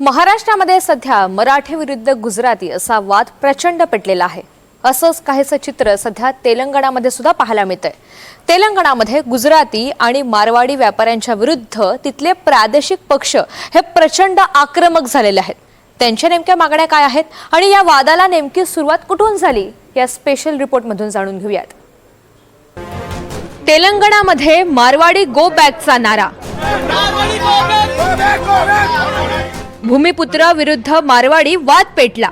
महाराष्ट्रामध्ये सध्या मराठी विरुद्ध गुजराती असा वाद प्रचंड पेटलेला आहे. असंच काहीसं चित्र सध्या तेलंगणामध्ये सुद्धा पाहायला मिळतंय. तेलंगणामध्ये गुजराती आणि मारवाडी व्यापाऱ्यांच्या विरुद्ध तिथले प्रादेशिक पक्ष हे प्रचंड आक्रमक झालेले आहेत. त्यांच्या नेमक्या मागण्या काय आहेत आणि या वादाला नेमकी सुरुवात कुठून झाली या स्पेशल रिपोर्टमधून जाणून घेऊयात. तेलंगणामध्ये मारवाडी गो बॅकचा नारा. भूमिपुत्र विरुद्ध मारवाडी वाद पेटला.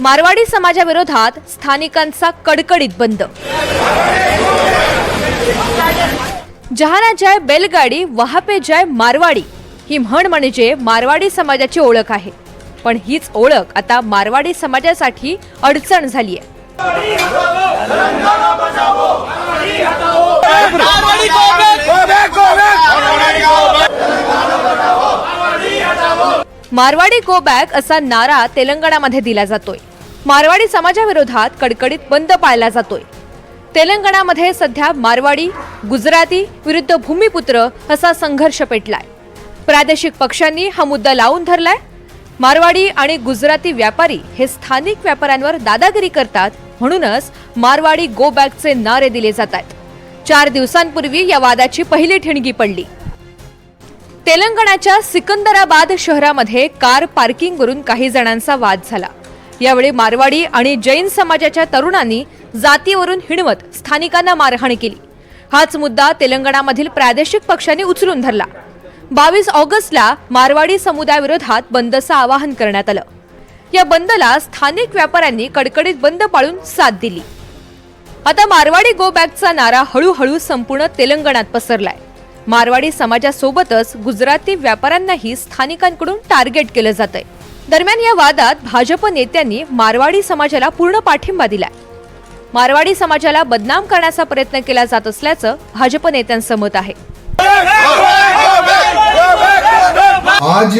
मारवाडी समाजाविरोधात स्थानिकांचा कडकडीत बंद. जहाना जय बैलगाडी वहापे जय मारवाडी ही म्हण म्हणजे मारवाडी समाजाची ओळख आहे. पण हीच ओळख आता मारवाडी समाजासाठी अडचण झाली आहे मारवाडी गो बॅक असा नारा तेलंगणामध्ये दिला जातोय. मारवाडी समाजाविरोधात कडकडीत बंद पाळला जातोय. तेलंगणामध्ये सध्या मारवाडी गुजराती विरुद्ध भूमिपुत्र असा संघर्ष पेटलाय. प्रादेशिक पक्षांनी हा मुद्दा लावून धरलाय. मारवाडी आणि गुजराती व्यापारी हे स्थानिक व्यापाऱ्यांवर दादागिरी करतात म्हणूनच मारवाडी गो बॅकचे नारे दिले जात आहेत चार दिवसांपूर्वी या वादाची पहिली ठिणगी पडली. तेलंगणाच्या सिकंदराबाद शहरामध्ये कार पार्किंगवरून काही जणांचा वाद झाला. यावेळी मारवाडी आणि जैन समाजाच्या तरुणांनी जातीवरून हिणवत स्थानिकांना मारहाण केली. हाच मुद्दा तेलंगणामधील प्रादेशिक पक्षांनी उचलून धरला. बावीस ऑगस्टला मारवाडी समुदायाविरोधात बंदचं आवाहन करण्यात आलं. या बंदला स्थानिक व्यापाऱ्यांनी कडकडीत बंद पाळून साथ दिली. आता मारवाडी गो बॅकचा नारा हळूहळू संपूर्ण तेलंगणात पसरलाय. मारवाडी समाजासोबतच गुजराती व्यापाऱ्यांनाही स्थानिकांकडून टार्गेट केलं जात आहे दरम्यान या वादात भाजप नेत्यांनी मारवाडी समाजाला पूर्ण पाठिंबा दिलाय. मारवाडी समाजाला बदनाम करण्याचा प्रयत्न केला जात असल्याचं भाजप नेत्यांचं मत आहे. आज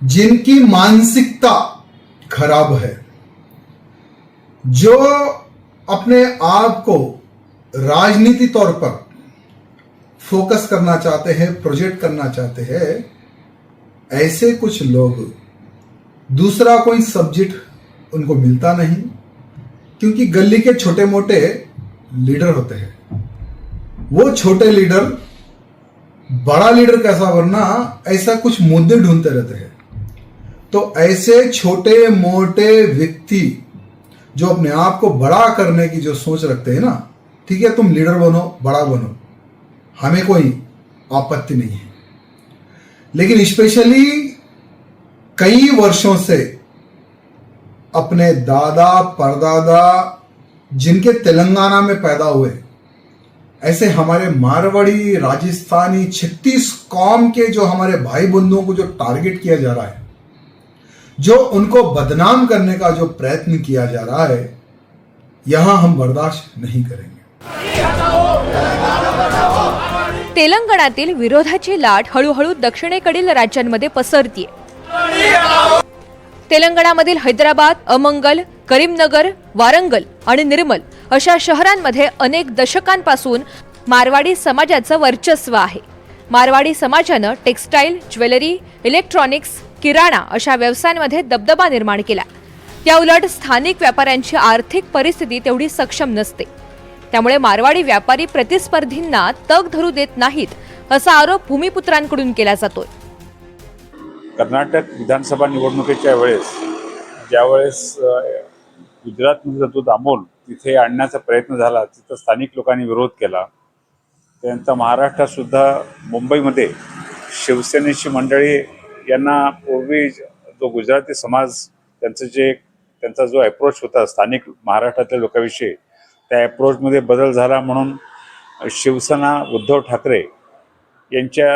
जिनकी मानसिकता खराब है जो अपने आप को राजनीति तौर पर फोकस करना चाहते हैं, प्रोजेक्ट करना चाहते हैं, ऐसे कुछ लोग, दूसरा कोई सब्जेक्ट उनको मिलता नहीं, क्योंकि गली के छोटे मोटे लीडर होते हैं। वो छोटे लीडर, बड़ा लीडर कैसा बनना, ऐसा कुछ मुद्दे ढूंढते रहते हैं। तो ऐसे छोटे मोटे व्यक्ति, जो अपने आप को बड़ा करने की जो सोच रखते हैं ना, ठीक है, तुम लीडर बनो, बड़ा बनो हमें कोई आपत्ति नहीं है। लेकिन स्पेशली कई वर्षों से अपने दादा, परदादा जिनके तेलंगाना में पैदा हुए, ऐसे हमारे मारवाड़ी, राजस्थानी, छत्तीस कौम के जो हमारे भाई बंधुओं को जो टारगेट किया जा रहा है, जो उनको बदनाम करने का जो प्रयत्न किया जा रहा है, यहाँ हम बर्दाश्त नहीं करेंगे। तेलंगणातील विरोधाची लाट हळूहळू दक्षिणेकडील राज्यांमध्ये पसरतीये. तेलंगणामधील हैदराबाद अमंगल करीमनगर वारंगल आणि निर्मल अशा शहरांमध्ये अनेक दशकांपासून मारवाडी समाजाचं वर्चस्व आहे. मारवाडी समाजानं टेक्स्टाईल ज्वेलरी इलेक्ट्रॉनिक्स किराणा अशा व्यवसायांमध्ये दबदबा निर्माण केला. या उलट स्थानिक व्यापाऱ्यांची आर्थिक परिस्थिती तेवढी सक्षम नसते. त्यामुळे मारवाडी व्यापारी प्रतिस्पर्धींना तग धरू देत नाहीत असा आरोप भूमिपुत्रांकडून केला जातोय. कर्नाटक विधानसभा निवडणुकीच्या वेळेस ज्यावेळेस गुजरातमध्ये जो दामोल तिथे आणण्याचा प्रयत्न झाला तिथं स्थानिक लोकांनी विरोध केला त्यानंतर महाराष्ट्रातसुद्धा मुंबईमध्ये शिवसेनेची मंडळी यांना पूर्वी जो गुजराती समाज त्यांचं जे त्यांचा जो अप्रोच होता स्थानिक महाराष्ट्रातल्या लोकांविषयी त्या अप्रोचमध्ये बदल झाला म्हणून शिवसेना उद्धव ठाकरे यांच्या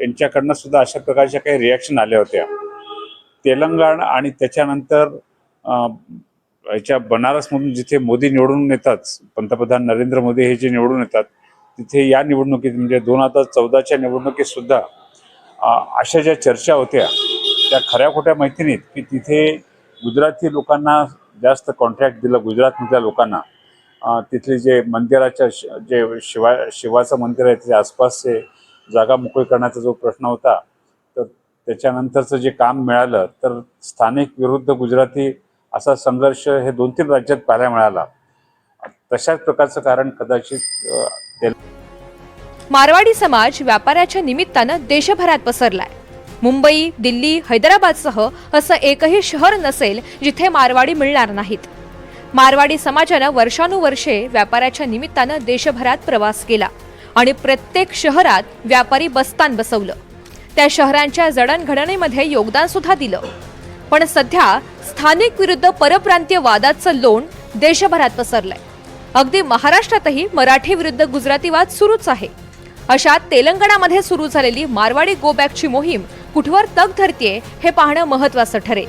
यांच्याकडनं सुद्धा अशा प्रकारच्या काही रिॲक्शन आल्या होत्या. तेलंगण आणि त्याच्यानंतर याच्या बनारसमधून जिथे मोदी निवडून येतात पंतप्रधान नरेंद्र मोदी हे जे निवडून येतात तिथे या निवडणुकीत म्हणजे दोन हजार चौदाच्या निवडणुकीत सुद्धा अशा ज्या चर्चा होत्या त्या खऱ्या खोट्या माहिती नाहीत की तिथे गुजराती लोकांना जास्त कॉन्ट्रॅक्ट दिलं गुजरातमधल्या लोकांना. तिथले जे मंदिराच्या जे शिवा शिवाचं मंदिर आहे त्याच्या आसपासचे जागा मोकळी करण्याचा जो प्रश्न होता तर त्याच्यानंतरचं जे काम मिळालं तर स्थानिक विरुद्ध गुजराती असा संघर्ष हे दोन तीन राज्यात पाहायला मिळाला. तशाच प्रकारचं कारण कदाचित मारवाडी समाज व्यापाराच्या निमित्तानं देशभरात पसरलाय. मुंबई दिल्ली हैदराबादसह असं एकही शहर नसेल जिथे मारवाडी मिळणार नाहीत. मारवाडी समाजानं वर्षानुवर्षे व्यापाराच्या निमित्तानं देशभरात प्रवास केला आणि प्रत्येक शहरात व्यापारी बस्तान बसवलं. त्या शहरांच्या जडणघडणीमध्ये योगदान सुद्धा दिलं. पण सध्या स्थानिक विरुद्ध परप्रांतीय वादाचं लोण देशभरात पसरलंय. अगदी महाराष्ट्रातही मराठी विरुद्ध गुजराती वाद सुरूच आहे. अशा तेलंगणामध्ये सुरू झालेली मारवाडी गो बॅकची मोहीम कुठवर तग धरतीये हे पाहणं महत्वाचं ठरेल.